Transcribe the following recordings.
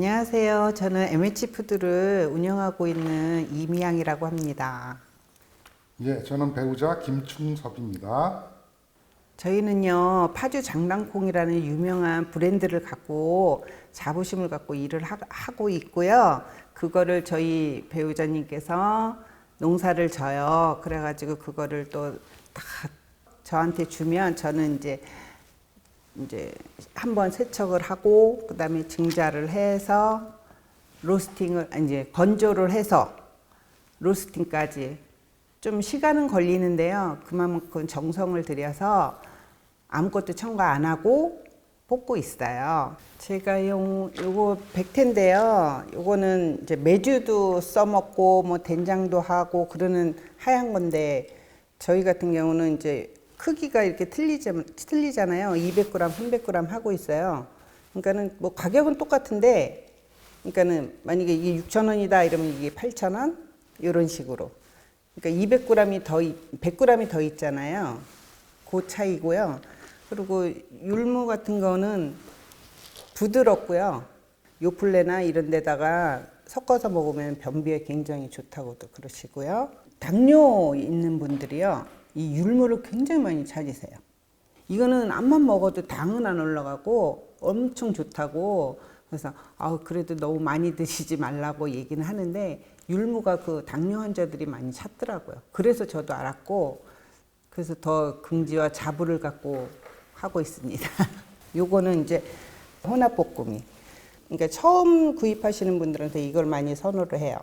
안녕하세요. 저는 MH 푸드를 운영하고 있는 이미양이라고 합니다. 예, 저는 배우자 김충섭입니다. 저희는요 파주 장랑콩이라는 유명한 브랜드를 갖고 자부심을 갖고 일을 하, 하고 있고요. 그거를 저희 배우자님께서 농사를 져요. 그래가지고 그거를 또 다 저한테 주면 저는 이제 이제 한번 세척을 하고 그다음에 증자를 해서 로스팅을 아니, 이제 건조를 해서 로스팅까지 좀 시간은 걸리는데요. 그만큼 정성을 들여서 아무것도 첨가 안 하고 볶고 있어요. 제가 요, 요거 백태인데요. 요거는 이제 메주도 써먹고 뭐 된장도 하고 그러는 하얀 건데 저희 같은 경우는 이제 크기가 이렇게 틀리지, 틀리잖아요. 200g, 300g 하고 있어요. 그러니까는 뭐 가격은 똑같은데 그러니까는 만약에 이게 6,000원이다 이러면 이게 8,000원 이런 식으로. 그러니까 200g이 더, 100g이 더 있잖아요. 그 차이고요. 그리고 율무 같은 거는 부드럽고요. 요플레나 이런 데다가 섞어서 먹으면 변비에 굉장히 좋다고도 그러시고요. 당뇨 있는 분들이요. 이 율무를 굉장히 많이 찾으세요. 이거는 암만 먹어도 당은 안 올라가고 엄청 좋다고 그래서 아 그래도 너무 많이 드시지 말라고 얘기는 하는데 율무가 그 당뇨 환자들이 많이 찾더라고요. 그래서 저도 알았고 그래서 더 긍지와 자부를 갖고 하고 있습니다. 요거는 이제 혼합볶음이 그러니까 처음 구입하시는 분들한테 이걸 많이 선호를 해요.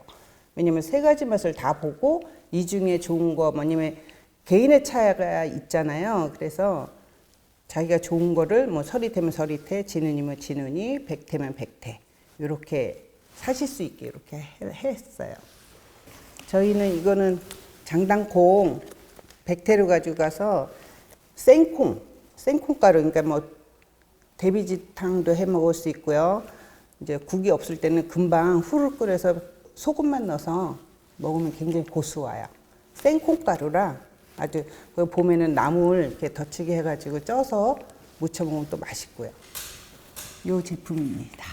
왜냐면 세 가지 맛을 다 보고 이 중에 좋은 거 뭐냐면 개인의 차이가 있잖아요. 그래서 자기가 좋은 거를 뭐 서리태면 서리태, 진은이면 진은이, 백태면 백태 이렇게 사실 수 있게 이렇게 해- 했어요. 저희는 이거는 장당콩 백태를 가지고 가서 생콩, 생콩가루 그러니까 뭐 데비지탕도 해 먹을 수 있고요. 이제 국이 없을 때는 금방 후를 끓여서 소금만 넣어서 먹으면 굉장히 고소해요. 생콩가루라 아주 그 봄에는 나물 이렇게 덧치게 해가지고 쪄서 무쳐 먹으면 또 맛있고요. 요 제품입니다.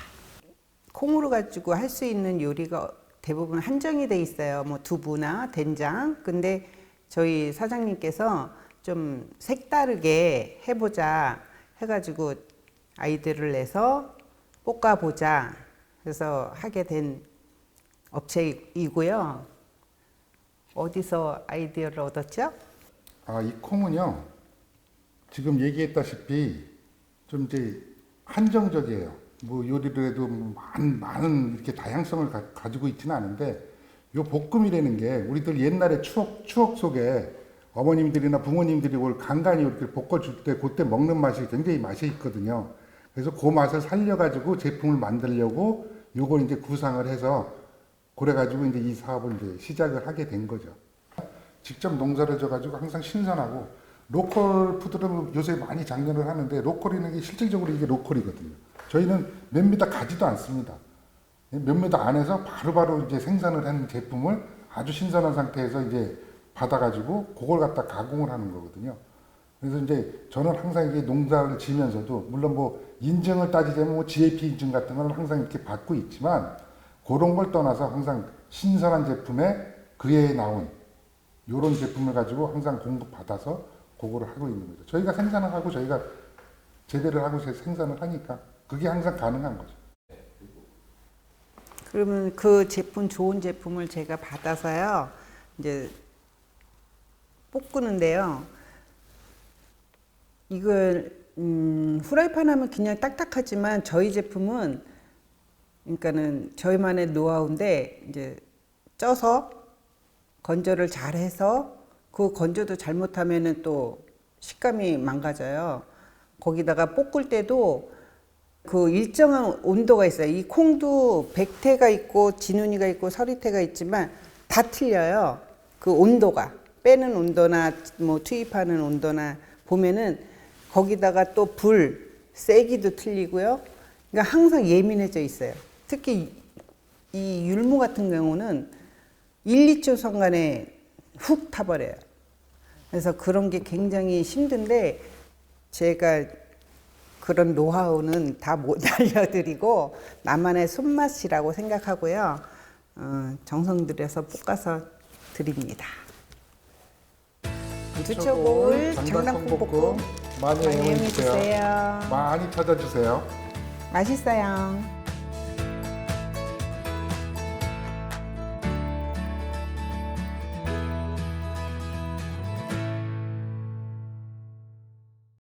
콩으로 가지고 할 수 있는 요리가 대부분 한정이 돼 있어요. 뭐 두부나 된장. 근데 저희 사장님께서 좀 색다르게 해보자 해가지고 아이디어를 내서 볶아보자. 그래서 하게 된 업체이고요. 어디서 아이디어를 얻었죠? 아, 이 콩은요, 지금 얘기했다시피 좀 이제 한정적이에요. 뭐 요리를 해도 많은, 많은 이렇게 다양성을 가, 지고 있지는 않은데, 요 볶음이라는 게 우리들 옛날에 추억, 추억 속에 어머님들이나 부모님들이 올 간간히 이렇게 볶아줄 때 그때 먹는 맛이 굉장히 맛이 있거든요. 그래서 그 맛을 살려가지고 제품을 만들려고 요걸 이제 구상을 해서 그래가지고 이제 이 사업을 이제 시작을 하게 된 거죠. 직접 농사를 져가지고 항상 신선하고 로컬 푸드는 요새 많이 장려를 하는데 로컬이라는 게 실질적으로 이게 로컬이거든요. 저희는 몇 미터 가지도 않습니다. 몇 미터 안에서 바로 바로 이제 생산을 한 제품을 아주 신선한 상태에서 이제 받아가지고 그걸 갖다 가공을 하는 거거든요. 그래서 이제 저는 항상 이게 농사를 지면서도 물론 뭐 인증을 따지자면 뭐 GAP 인증 같은 거는 항상 이렇게 받고 있지만 그런 걸 떠나서 항상 신선한 제품에 그에 나온 이런 제품을 가지고 항상 공급 받아서 그거를 하고 있는 거죠. 저희가 생산을 하고 저희가 재배를 하고 생산을 하니까 그게 항상 가능한 거죠. 그러면 그 제품 좋은 제품을 제가 받아서요. 이제 볶는데요. 이걸 음, 후라이팬 하면 그냥 딱딱하지만 저희 제품은 그러니까는 저희만의 노하우인데 이제 쪄서 건조를 잘 해서 그 건조도 잘못하면은 또 식감이 망가져요. 거기다가 볶을 때도 그 일정한 온도가 있어요. 이 콩도 백태가 있고 진운이가 있고 서리태가 있지만 다 틀려요. 그 온도가 빼는 온도나 뭐 투입하는 온도나 보면은 거기다가 또 불 세기도 틀리고요. 그러니까 항상 예민해져 있어요. 특히 이 율무 같은 경우는 1, 2초 순간에 훅 타버려요. 그래서 그런 게 굉장히 힘든데 제가 그런 노하우는 다 못 알려드리고 나만의 손맛이라고 생각하고요. 어, 정성 들여서 볶아서 드립니다. 부초골 장난콩 볶음 많이 많이 애용해 주세요. 이용해주세요. 많이 찾아주세요. 맛있어요.